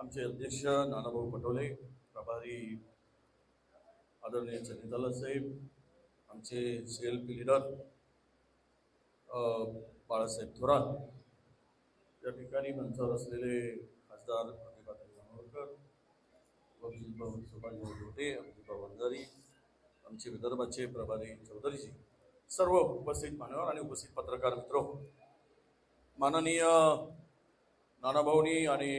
आमचे अध्यक्ष नानाभाऊ पटोले प्रभारी आदरणीय चंदिताला साहेब आमचे C L P leader Balasaheb Thorat या ठिकाणी मंचावर असलेले खासदार प्रतिभाताई जानोरकर वकील सुभाषभाऊ सुभाष अभिजितभाऊ अब्दुल्ला वंजारी आमचे विदर्भाचे प्रभारी चौधरीजी सर्व उपस्थित मान्यवर आणि उपस्थित पत्रकार मित्र माननीय नानाभाऊनी आणि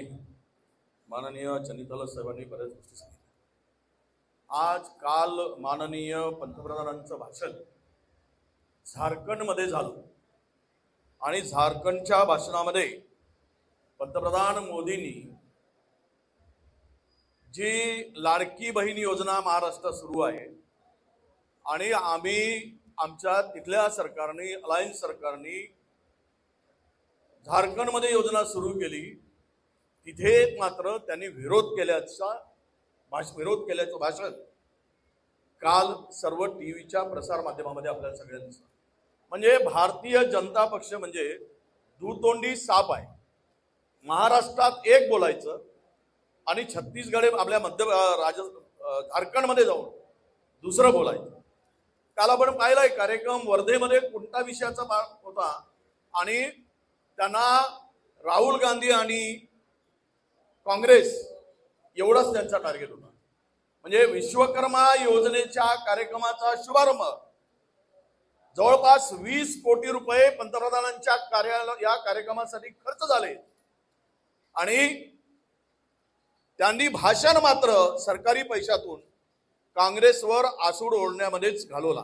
माननीय चंदीताला साहेबांनी बऱ्याच गोष्टी सांगितल्या. आज काल माननीय पंतप्रधानांचं भाषण झारखंडमध्ये झालं. आणि झारखंडच्या भाषणामध्ये पंतप्रधान मोदींनी जी लाडकी बहीण योजना महाराष्ट्रात सुरू आहे आणि आम्ही आमच्या तिथल्या सरकारने अलायन्स सरकारने झारखंडमध्ये योजना सुरू केली. तिथे मात्र त्यांनी विरोध केल्याचा भाष विरोध केल्याचं भाषण काल सर्व टी व्हीच्या प्रसार माध्यमामध्ये आपल्याला सगळ्यांना दिसलं. म्हणजे भारतीय जनता पक्ष म्हणजे दुतोंडी साप आहे. महाराष्ट्रात एक बोलायचं आणि छत्तीसगड आपल्या मध्य राज झारखंडमध्ये जाऊन दुसरं बोलायचं. काल आपण पाहिलाय कार्यक्रम वर्धेमध्ये कोणता विषयाचा होता आणि त्यांना राहुल गांधी आणि काँग्रेस एवढाच त्यांचा टार्गेट होता. म्हणजे विश्वकर्मा योजनेच्या कार्यक्रमाचा शुभारंभ. जवळपास वीस कोटी रुपये पंतप्रधानांच्या कार्यालय या कार्यक्रमासाठी खर्च झाले. आणि त्यांनी भाषण मात्र सरकारी पैशातून काँग्रेसवर आसूड ओढण्यामध्येच घालवला.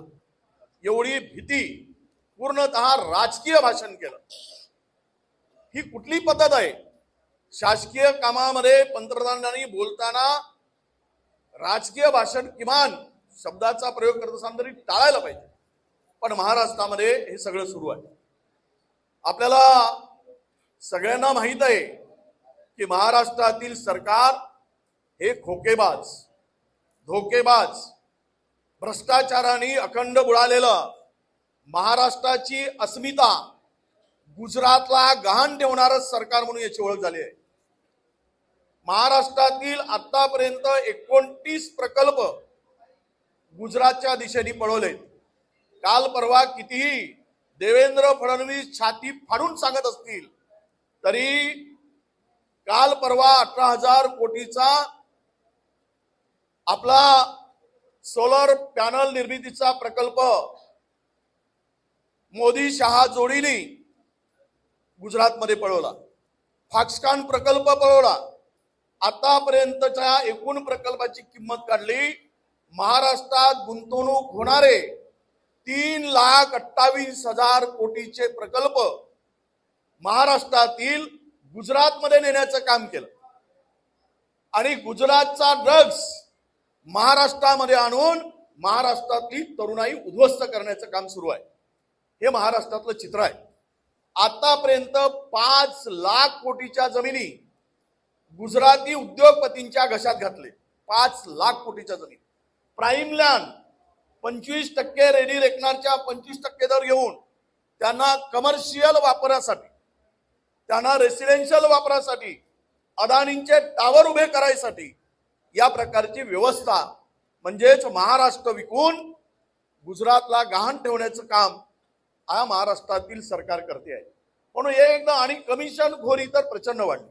एवढी भीती पूर्णतः राजकीय भाषण केलं. ही कुठली पद्धत आहे? शासकीय कामामध्ये पंतप्रधानांनी बोलताना राजकीय भाषण किमान शब्दाचा प्रयोग करत असताना तरी टाळायला पाहिजे. पण महाराष्ट्रामध्ये हे सगळं सुरू आहे. आपल्याला सगळ्यांना माहीत आहे की महाराष्ट्रातील सरकार हे खोकेबाज धोकेबाज भ्रष्टाचाराने अखंड बुडालेलं महाराष्ट्राची अस्मिता गुजरातला गहाण ठेवणारं सरकार म्हणून याची ओळख झाली आहे. महाराष्ट्रातील आतापर्यंत एकोणतीस प्रकल्प गुजरातच्या दिशेने पळवले काल परवा कितीही देवेंद्र फडणवीस छाती फाडून सांगत असतील तरी काल परवा अठरा हजार कोटीचा आपला सोलर पॅनल निर्मितीचा प्रकल्प मोदी शहा जोडीने गुजरातमध्ये पळवला. फॉक्सकॉन प्रकल्प पळवला. आतापर्यंतच्या एकूण प्रकल्पाची किंमत काढली. महाराष्ट्रात गुंतवणूक होणारे तीन लाख अठ्ठावीस हजार कोटीचे प्रकल्प महाराष्ट्रातील गुजरातमध्ये नेण्याचं काम केलं. आणि गुजरातचा ड्रग्स महाराष्ट्रामध्ये आणून महाराष्ट्रातली तरुणाई उद्ध्वस्त करण्याचं काम सुरू आहे. हे महाराष्ट्रातलं चित्र आहे. आतापर्यंत पाच लाख कोटीच्या जमिनी गुजराती उद्योगपतींच्या घशात घातले. पाच लाख कोटीच्या जमीन. प्राईम लँड पंचवीस टक्के रेडी रेकनारच्या पंचवीस टक्के दर घेऊन त्यांना कमर्शियल वापरासाठी त्यांना रेसिडेन्शियल वापरासाठी अदानींचे टावर उभे करायसाठी या प्रकारची व्यवस्था म्हणजेच महाराष्ट्र विकून गुजरातला गहाण ठेवण्याचं काम हा महाराष्ट्रातील सरकार करते आहे. म्हणून हे एकदा आणि कमिशन खोरी तर प्रचंड वाढली.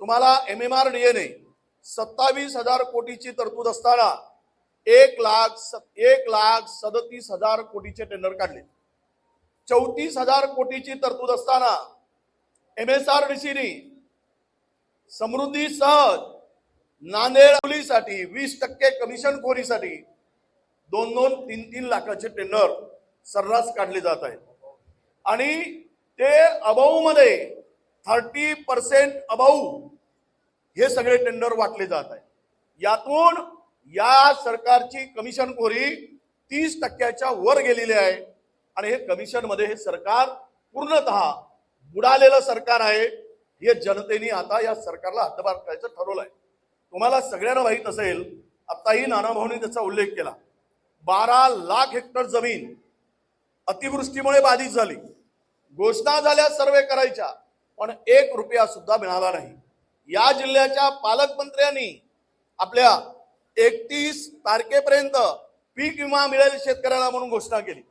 तुम्हाला एम एम आर डी एने सत्तावीस हजार कोटीची तरतूद असताना एक लाख स- एक लाख सदतीस हजार कोटीचे टेंडर काढले. चौतीस हजार कोटीची तरतूद असताना एम एस आर डी सीने समृद्धी सहज नांदेड मुलीसाठी वीस टक्के कमिशन खोरीसाठी दोन दोन तीन तीन लाखाचे टेंडर सर्रास काढले जात आहेत आणि ते अभाऊमध्ये थर्टी पर्सेंट अबाऊ हे सगळे टेंडर वाटले जात आहे. यातून या सरकारची कमिशन खोरी तीस टक्क्याच्या वर गेलेली आहे. आणि हे कमिशनमध्ये हे सरकार पूर्णतः बुडालेलं सरकार आहे. हे जनतेने आता या सरकारला हद्दपार करायचं ठरवलं आहे. तुम्हाला सगळ्यांना माहीत असेल आत्ताही नानाभाऊंनी त्याचा उल्लेख केला. बारा लाख हेक्टर जमीन अतिवृष्टीमुळे बाधित झाली. घोषणा झाल्या सर्वे करायच्या पण एक रुपया सुद्धा मिळाला नाही. या जिल्ह्याच्या पालकमंत्र्यांनी आपल्या एकतीस तारखेपर्यंत पीक विमा मिळेल शेतकऱ्याला म्हणून घोषणा केली.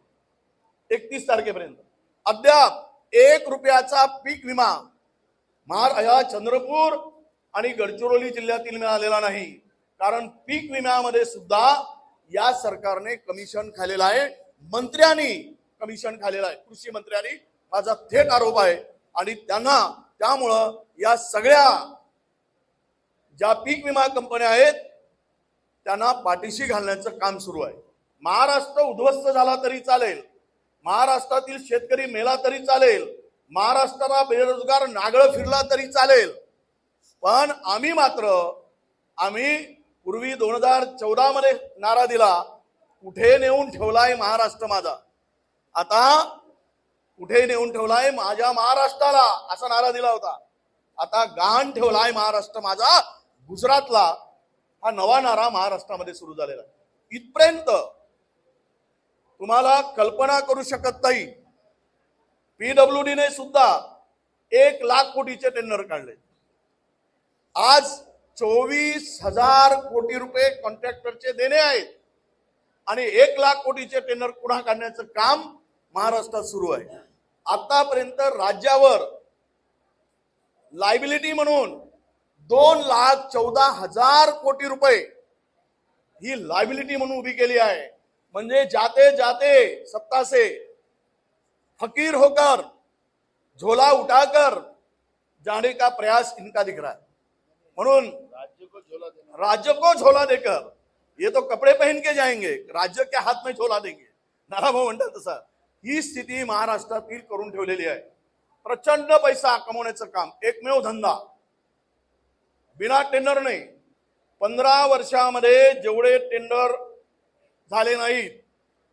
एकतीस तारखेपर्यंत. अद्याप एक रुपयाचा पीक विमा महार या चंद्रपूर आणि गडचिरोली जिल्ह्यातील मिळालेला नाही. कारण पीक विम्यामध्ये सुद्धा या सरकारने कमिशन खाल्लेलं आहे. मंत्र्यांनी कमिशन खालेलं आहे. कृषी मंत्र्यांनी माझा थेट आरोप आहे. आणि त्यांना त्यामुळं या सगळ्या ज्या पीक विमा कंपन्या आहेत त्यांना पाठीशी घालण्याचं काम सुरू आहे. महाराष्ट्र उद्ध्वस्त झाला तरी चालेल. महाराष्ट्रातील शेतकरी मेला तरी चालेल. महाराष्ट्राला बेरोजगार नागळ फिरला तरी चालेल. पण आम्ही मात्र आम्ही पूर्वी दोन हजार चौदा मध्ये नारा दिला. कुठे नेऊन ठेवलाय महाराष्ट्र माझा? आता कुठे नेऊन ठेवलाय? माझ्या महाराष्ट्राला. असा नारा दिला होता. आता गहाण ठेवलाय महाराष्ट्र माझा. गुजरातला हा नवा नारा महाराष्ट्रामध्ये सुरू झालेला इथपर्यंत तुम्हाला कल्पना करू शकत नाही. पीडब्ल्यू ने सुद्धा एक लाख कोटीचे टेंडर काढले. आज चोवीस हजार कोटी रुपये कॉन्ट्रॅक्टरचे देणे आहेत. आणि एक लाख कोटीचे टेंडर पुन्हा काढण्याचं काम महाराष्ट्रात सुरू आहे. आतापर्यंत राज्यावर लायबिलिटी म्हणून दोन लाख चौदा हज़ार कोटी रुपये ही लायबिलिटी म्हणून उभी म्हणजे जाते जाते सत्ता से फकीर होकर, झोला उठाकर जाने का प्रयास इनका दिख रहा है. म्हणून राज्य को झोला राज्य देकर, ये तो कपडे पहन के जाएँगे, राज्य के हात में झोला देंगे. नाराभाऊ म्हणतात तसा. ही स्थिती महाराष्ट्रातील करून ठेवलेली आहे. प्रचंड पैसा कमवण्याचं काम एकमेव धंदा. बिना टेंडर नाही. पंधरा वर्षामध्ये जेवढे टेंडर झाले नाहीत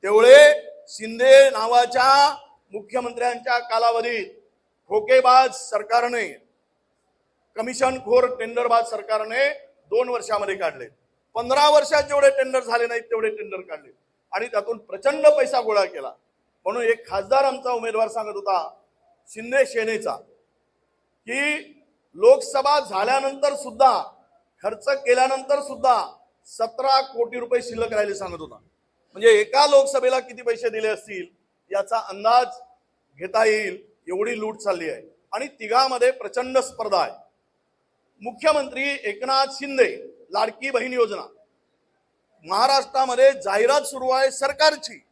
तेवढे शिंदे नावाच्या मुख्यमंत्र्यांच्या कालावधीत ठोकेबाज सरकारने कमिशनखोर टेंडरबाज सरकारने दोन वर्षामध्ये काढले. पंधरा वर्षात जेवढे टेंडर झाले नाहीत तेवढे टेंडर काढले. आणि त्यातून प्रचंड पैसा गोळा केला. म्हणून एक खासदार आमचा उमेदवार सांगत होता शिंदे सेनेचा की लोकसभा झाल्यानंतर सुद्धा खर्च केल्यानंतर सुद्धा सतरा कोटी रुपये शिल्लक राहिले सांगत होता. म्हणजे एका लोकसभेला किती पैसे दिले असतील याचा अंदाज घेता येईल एवढी लूट चालली आहे. आणि तिघामध्ये प्रचंड स्पर्धा आहे. मुख्यमंत्री एकनाथ शिंदे लाडकी बहीण योजना. महाराष्ट्रामध्ये जाहिरात सुरू आहे सरकारची.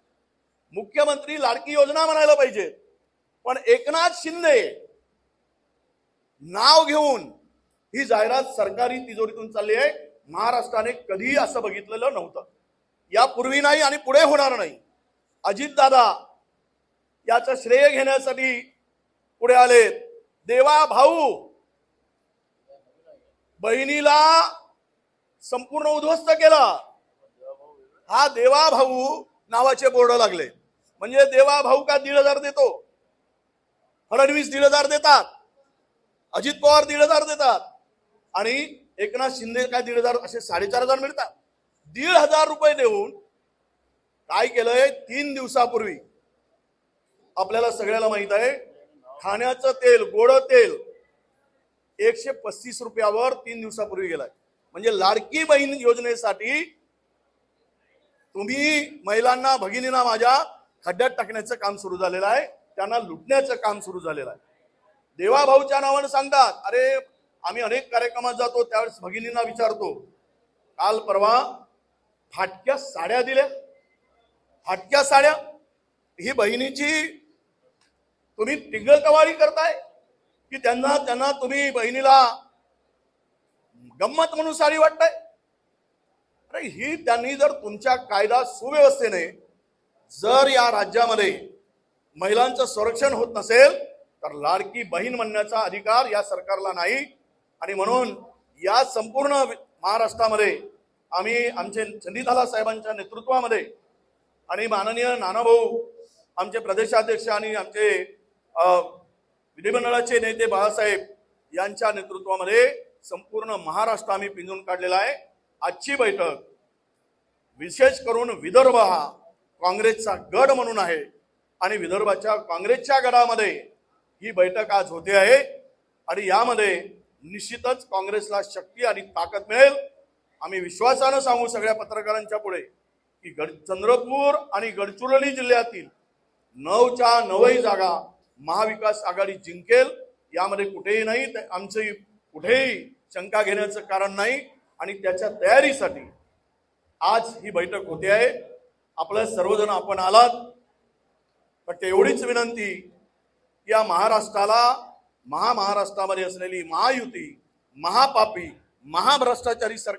मुख्यमंत्री लाडकी योजना म्हणायला पाहिजे. पण एकनाथ शिंदे नाव घेऊन ही जाहिरात सरकारी तिजोरीतून चालली आहे. महाराष्ट्राने कधीही असं बघितलेलं नव्हतं. यापूर्वी नाही आणि पुढे होणार नाही. अजितदादा याचं श्रेय घेण्यासाठी पुढे आले. देवा भाऊ बहिणीला संपूर्ण उद्ध्वस्त केला. हा देवा भाऊ नावाचे बोर्ड लागले. म्हणजे देवा भाऊ का दीड हजार देतो? फडणवीस दीड हजार देतात. अजित पवार दीड हजार देतात. आणि एकनाथ शिंदे काय दीड हजार असे साडेचार हजार मिळतात. दीड हजार रुपये देऊन काय केलंय? तीन दिवसापूर्वी. आपल्याला सगळ्याला माहीत आहे खाण्याचं तेल गोड तेल एकशे पस्तीस रुपयावर तीन दिवसापूर्वी गेलाय. म्हणजे लाडकी बहीण योजनेसाठी तुम्ही महिलांना भगिनींना माझ्या खड्ड्यात टाकण्याचं काम सुरू झालेलं आहे त्यांना लुटण्याचं काम सुरू झालेलं आहे. देवाभाऊच्या नावानं सांगतात अरे आम्ही अनेक कार्यक्रमात जातो त्यावेळेस भगिनींना विचारतो काल परवा फाटक्या साड्या दिल्या. फाटक्या साड्या ही बहिणीची तुम्ही टिंगलकवारी करताय की त्यांना त्यांना तुम्ही बहिणीला गंमत म्हणून साडी वाटताय? अरे ही त्यांनी जर तुमच्या कायदा सुव्यवस्थेने जर या राज्यामध्ये महिलांचं संरक्षण होत नसेल तर लाडकी बहीण म्हणण्याचा अधिकार या सरकारला नाही. आणि म्हणून या संपूर्ण महाराष्ट्रामध्ये आम्ही आमचे चंदीदाला साहेबांच्या नेतृत्वामध्ये आणि माननीय नानाभाऊ आमचे प्रदेशाध्यक्ष आणि आमचे विधिमंडळाचे नेते बाळासाहेब यांच्या नेतृत्वामध्ये संपूर्ण महाराष्ट्र आम्ही पिंजून काढलेला आहे. आजची बैठक विशेष करून विदर्भ हा काँग्रेसचा गड म्हणून आहे. आणि विदर्भाच्या काँग्रेसच्या गडामध्ये ही बैठक आज होते आहे. आणि यामध्ये निश्चितच काँग्रेसला शक्ती आणि ताकद मिळेल. आम्ही विश्वासानं सांगू सगळ्या पत्रकारांच्या पुढे की गड चंद्रपूर आणि गडचिरोली जिल्ह्यातील नऊच्या नऊही जागा महाविकास आघाडी जिंकेल. यामध्ये कुठेही नाही ते- आमची कुठेही शंका घेण्याचं कारण नाही. आणि त्याच्या तयारीसाठी आज ही बैठक होते आहे. आपलं सर्वजण आपण आलात. फक्त एवढीच विनंती या महाराष्ट्राला महामहाराष्ट्रामध्ये असलेली महायुती महापापी महाभ्रष्टाचारी सरकार